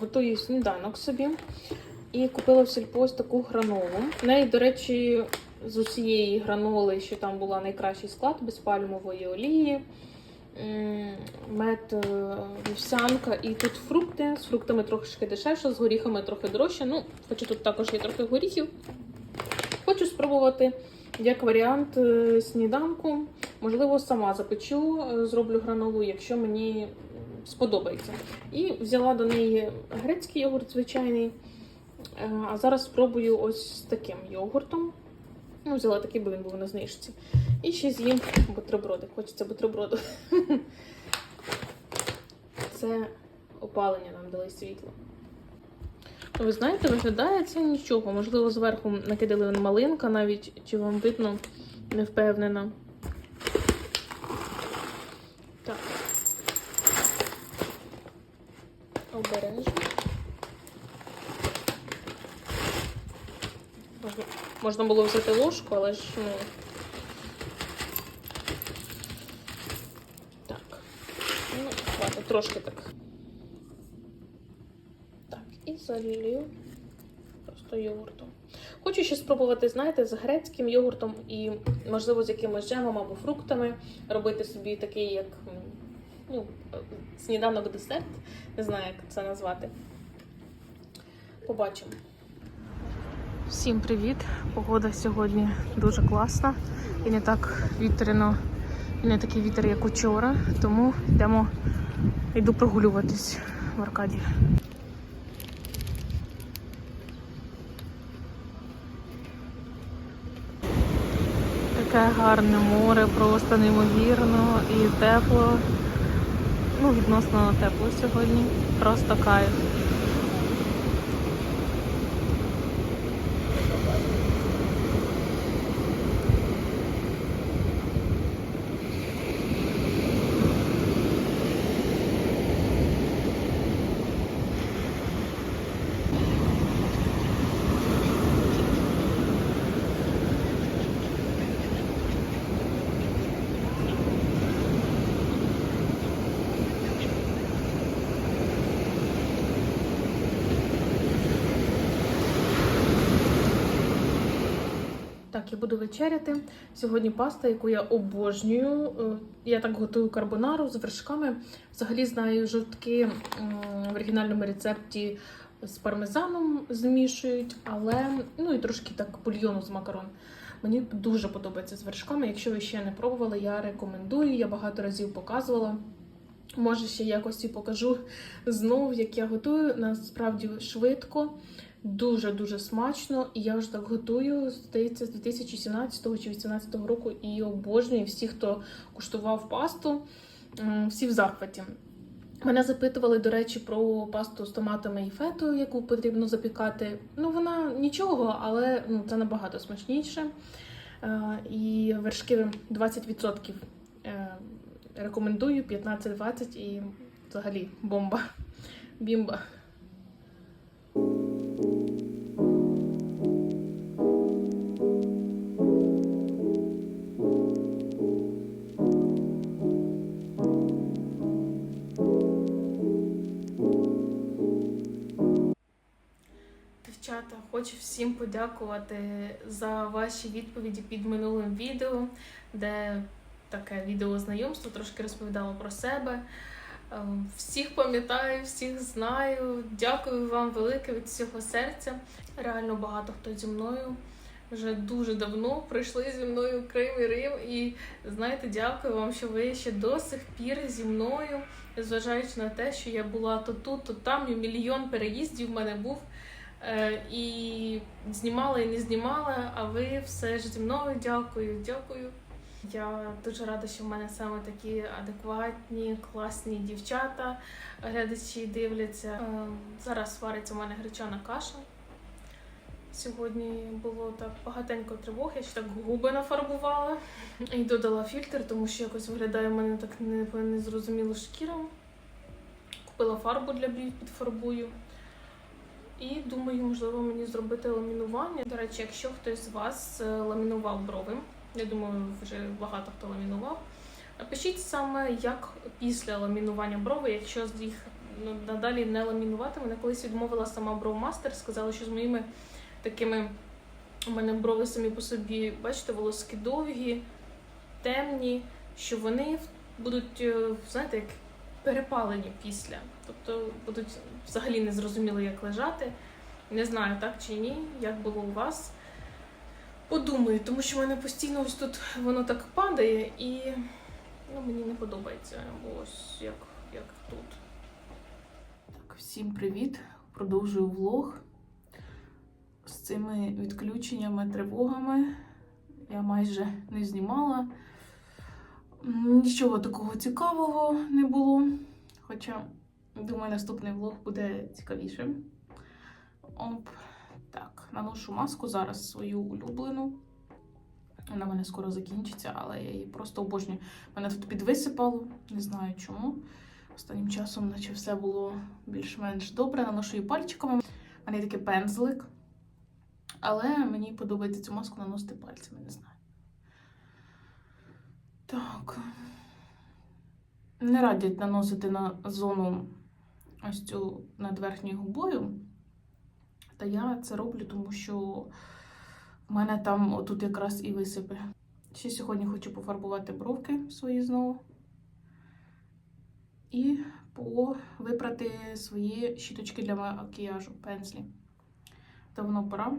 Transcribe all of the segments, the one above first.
готую сніданок собі. І купила в сільпо ось таку гранолу. В неї, до речі, з усієї граноли, що там була найкращий склад без пальмової олії, мед, е, вівсянка і тут фрукти. З фруктами трошки дешевше, з горіхами трохи дорожче. Ну, хоча тут також є трохи горіхів. Хочу спробувати як варіант е, сніданку. Можливо, сама запечу, е, зроблю гранолу, якщо мені сподобається. І взяла до неї грецький йогурт звичайний. Е, А зараз спробую ось з таким йогуртом. Ну, взяла такий, бо він був на знижці. І ще з'їм бутерброди. Хочеться бутерброду. Це опалення нам дали світло. Ну, Ви знаєте, виглядає це нічого. Можливо, зверху накидали малинка навіть, чи вам видно, не впевнена. Так. Обережно. Можна- Можна було взяти ложку, але ж ну. Так. Ну, ладно, трошки так. Так, і залью просто йогуртом. Хочу ще спробувати, знаєте, з грецьким йогуртом і, можливо, з якимось джемом або фруктами робити собі такий, як м, ну, сніданок-десерт. Не знаю, як це назвати. Побачимо. Всім привіт! Погода сьогодні дуже класна і не так вітряно, і не такий вітер, як учора. Тому йдемо, йду прогулюватись в Аркадії. Таке гарне море, просто неймовірно і тепло. Ну, відносно тепло сьогодні. Просто кайф. Я буду вечеряти. Сьогодні паста, яку я обожнюю. Е, Я так готую карбонару з вершками. Взагалі знаю жовтки в оригінальному рецепті з пармезаном змішують, але ну і трошки так бульйону з макарон. Мені дуже подобається з вершками. Якщо ви ще не пробували, я рекомендую. Я багато разів показувала. Може, ще якось і покажу знов, як я готую. Насправді швидко. Дуже-дуже смачно, і я вже так готую, здається, з 2017 чи 2018 року і обожнюю всі, хто куштував пасту, всі в захваті. Мене запитували, до речі, про пасту з томатами і фетою, яку потрібно запікати. Ну, вона нічого, але ну, це набагато смачніше. Е, І вершки 20% е, рекомендую, 15-20 і взагалі бомба. Бімба. Хочу всім подякувати за ваші відповіді під минулим відео, де таке відео знайомство трошки розповідала про себе. Ем, Всіх пам'ятаю, всіх знаю. Дякую вам велике від всього серця. Реально багато хто зі мною вже дуже давно пройшли зі мною Крим і Рим. І знаєте, дякую вам, що ви ще до сих пір зі мною, зважаючи на те, що я була то тут, то там, і мільйон переїздів в мене був. Е, і знімала і не знімала, а ви все ж зі мною дякую, дякую. Я дуже рада, що в мене саме такі адекватні, класні дівчата, глядачі дивляться. Е, Зараз вариться у мене гречана каша. Сьогодні було так багатенько тривог, я ще так губи нафарбувала і додала фільтр, тому що якось виглядає в мене так не- незрозуміло шкіра. Купила фарбу для брів, підфарбую. І думаю, можливо, мені зробити ламінування. До речі, якщо хтось з вас е, ламінував брови, я думаю, вже багато хто ламінував. Напишіть саме, як після ламінування брови, якщо їх ну, надалі не ламінувати. Мене колись відмовила сама бровмастер, сказала, що з моїми такими у мене брови самі по собі, бачите, волоски довгі, темні, що вони будуть, е, знаєте, як перепалені після. Тобто будуть взагалі не зрозуміло, як лежати. Не знаю, так чи ні, як було у вас. Подумаю, тому що в мене постійно ось тут воно так падає і ну, мені не подобається. Ось як, як тут. Так, всім привіт! Продовжую влог. З цими відключеннями, тривогами я майже не знімала. Нічого такого цікавого не було. Хоча, думаю, наступний влог буде цікавішим. Оп. Так, наношу маску зараз свою улюблену. Вона в мене скоро закінчиться, але я її просто обожнюю. Мене тут підвисипало, не знаю чому. Останнім часом, наче все було більш-менш добре. Наношу її пальчиками. У мене є такий пензлик. Але мені подобається цю маску наносити пальцями, не знаю. Так. Не радять наносити на зону ось цю над верхньою губою. Та я це роблю, тому що в мене там отут якраз і висипи. Ще сьогодні хочу пофарбувати бровки свої знову. І випрати свої щіточки для макіяжу, пензлі. Давно пора.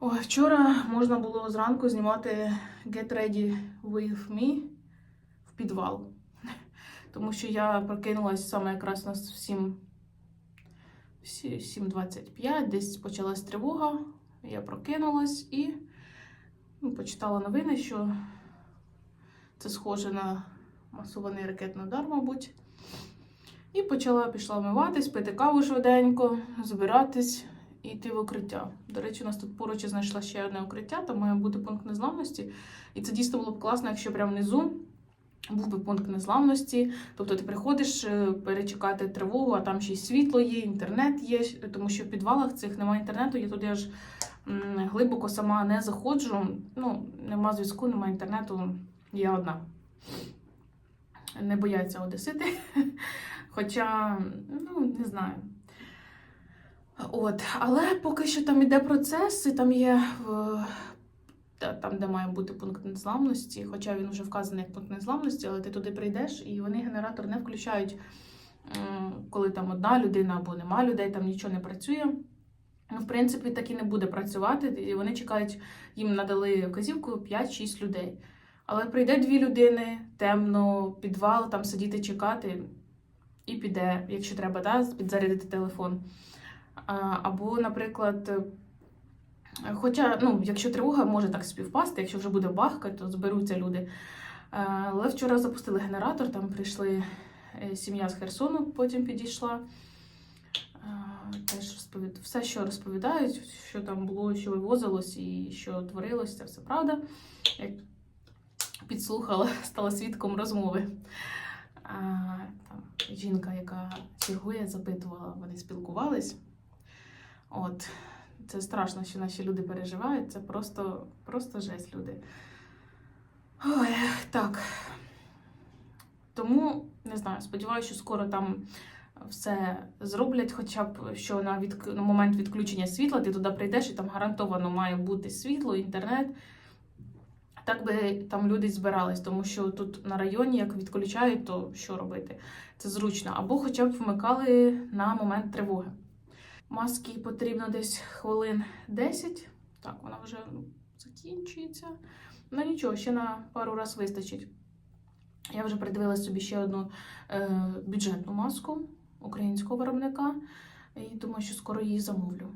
Ой, вчора можна було зранку знімати Get Ready with Me в підвал. Тому що я прокинулась саме якраз на 7 7.25, десь почалась тривога. Я прокинулась і ну, почитала новини, що це схоже на масований ракетний удар, мабуть. І почала пішла вмиватись, пити каву швиденько, збиратись і йти в укриття. До речі, у нас тут поруч знайшла ще одне укриття, там має бути пункт незламності. І це дійсно було б класно, якщо прямо внизу був би пункт незламності. Тобто ти приходиш е, перечекати тривогу, а там ще й світло є, інтернет є, тому що в підвалах цих немає інтернету. Я туди аж глибоко сама не заходжу. Ну, нема зв'язку, немає інтернету. Я одна. Не бояться одесити. Хоча, ну, не знаю. От, але поки що там іде процес, і там є та- там, де має бути пункт незламності, хоча він вже вказаний як пункт незламності, але ти туди прийдеш і вони генератор не включають, коли там одна людина або нема людей, там нічого не працює. Ну, в принципі, так і не буде працювати. І вони чекають, їм надали вказівку 5-6 людей. Але прийде дві людини, темно, підвал, там сидіти чекати, і піде, якщо треба, да, підзарядити телефон. Або, наприклад, Хоча, ну, якщо тривога може так співпасти, якщо вже буде бахка, то зберуться люди. Е, Але вчора запустили генератор, там прийшли е, сім'я з Херсону, потім підійшла. Е, Теж розповід... Все, що розповідають, що там було, що вивозилось і що творилось, це все правда. Як підслухала, стала свідком розмови. А, Там жінка, яка чергує, запитувала, вони спілкувались. От. Це страшно, що наші люди переживають. Це просто, просто жесть, люди. Ой, так. Тому не знаю, сподіваюся, що скоро там все зроблять, хоча б що на, від... на момент відключення світла ти туди прийдеш і там гарантовано має бути світло, інтернет. Так би там люди збирались, тому що тут на районі, як відключають, то що робити? Це зручно. Або хоча б вмикали на момент тривоги. Маски потрібно десь хвилин 10. Так, вона вже закінчується. Ну нічого, ще на пару раз вистачить. Я вже придивила собі ще одну е, бюджетну маску українського виробника. І думаю, що скоро її замовлю.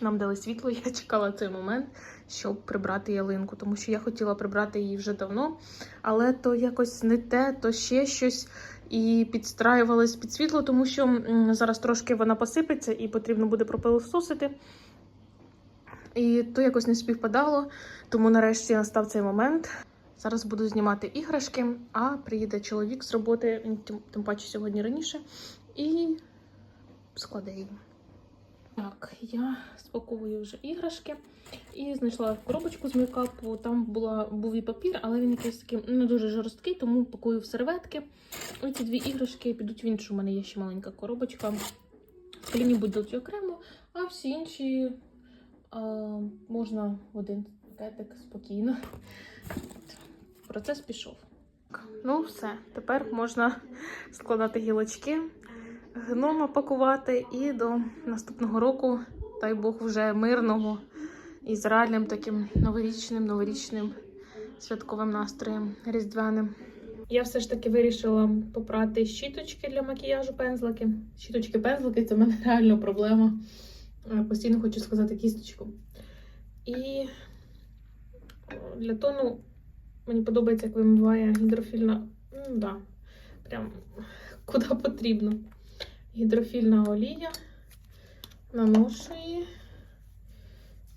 Нам дали світло, я чекала цей момент, щоб прибрати ялинку, тому що я хотіла прибрати її вже давно, але то якось не те, то ще щось і підстраювалась під світло, тому що зараз трошки вона посипеться і потрібно буде пропилососити. І то якось не співпадало, тому нарешті настав цей момент. Зараз буду знімати іграшки, а приїде чоловік з роботи, тим, паче сьогодні раніше, і складе її. Так, я спаковую вже іграшки і знайшла коробочку з мейкапу. Там була, був і папір, але він якийсь такий не дуже жорсткий, тому пакую в серветки. І ці дві іграшки підуть в іншу. У мене є ще маленька коробочка. Скляні будуть окремо, а всі інші а, можна в один пакетик спокійно. Процес пішов. Ну, все, тепер можна складати гілочки гнома пакувати і до наступного року, дай Бог, вже мирного і з реальним таким новорічним, новорічним святковим настроєм різдвяним. Я все ж таки вирішила попрати щіточки для макіяжу пензлики. Щіточки пензлики це в мене реально проблема. Е, Постійно хочу сказати кісточку. І для тону мені подобається, як вимиває гідрофільна. Ну, да, прям куди потрібно гідрофільна олія. Наношу її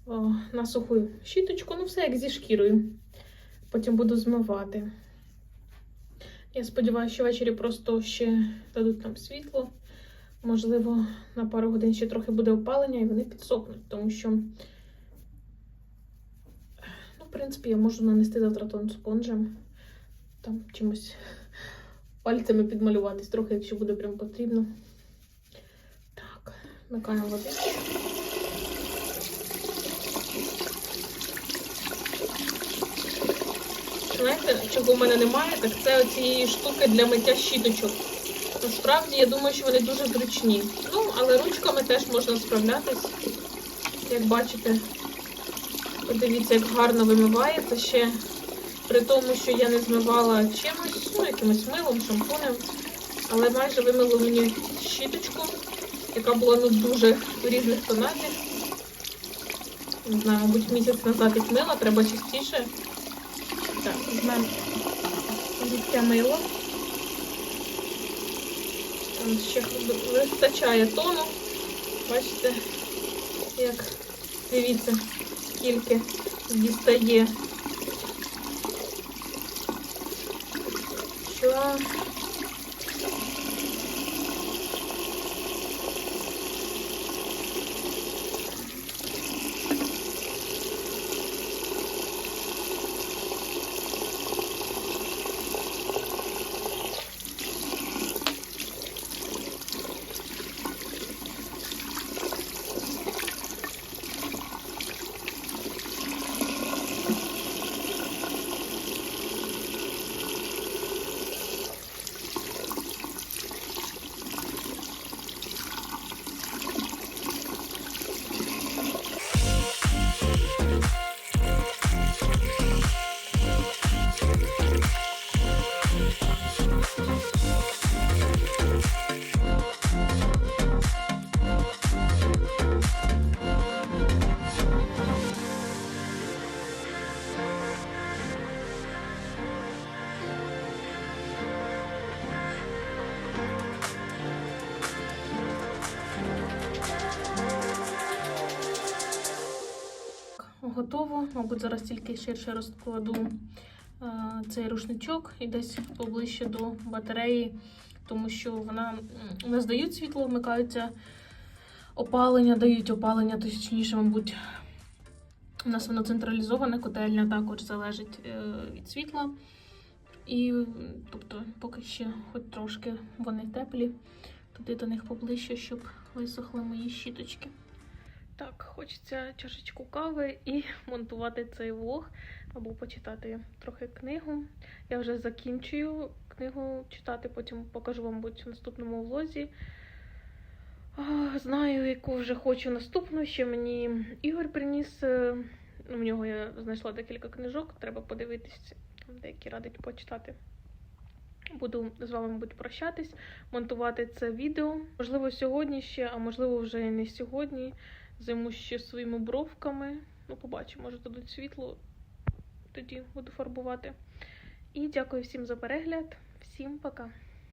о, на суху щіточку, ну все як зі шкірою. Потім буду змивати. Я сподіваюся, що ввечері просто ще дадуть нам світло. Можливо, на пару годин ще трохи буде опалення і вони підсохнуть, тому що, ну, в принципі, я можу нанести завтра тон спонжем. Там чимось пальцями підмалюватись трохи, якщо буде прям потрібно. Вмикаємо водичку. Знаєте, чого в мене немає, так це оцієї штуки для миття щіточок. Насправді, я думаю, що вони дуже зручні. Ну, але ручками теж можна справлятись. Як бачите, подивіться, як гарно вимивається ще. При тому, що я не змивала чимось, ну, якимось милом, шампунем. Але майже вимило мені щіточку, яка була ну, дуже в різних тонах. Не знаю, мабуть, місяць назад їх мила, треба частіше. Так, візьмемо рідке мило. Там ще вистачає тону. Бачите, як дивіться, скільки дістає. Що готово. Мабуть, зараз тільки ширше розкладу е, цей рушничок і десь поближче до батареї, тому що вона у нас світло, вмикаються опалення, дають опалення, точніше, мабуть. У нас воно централізоване, котельня також залежить е, від світла. І, тобто, поки ще хоч трошки вони теплі, туди до них поближче, щоб висохли мої щіточки. Так, хочеться чашечку кави і монтувати цей влог або почитати трохи книгу. Я вже закінчую книгу читати, потім покажу вам мабуть, в наступному влозі. Знаю, яку вже хочу наступну. Ще мені Ігор приніс. е, У нього я знайшла декілька книжок, треба подивитись, деякі радить почитати. Буду з вами, мабуть, прощатись, монтувати це відео. Можливо, сьогодні ще, а можливо, вже і не сьогодні. Займу ще своїми бровками. Ну, побачимо, може дадуть світло, тоді буду фарбувати. І дякую всім за перегляд. Всім пока!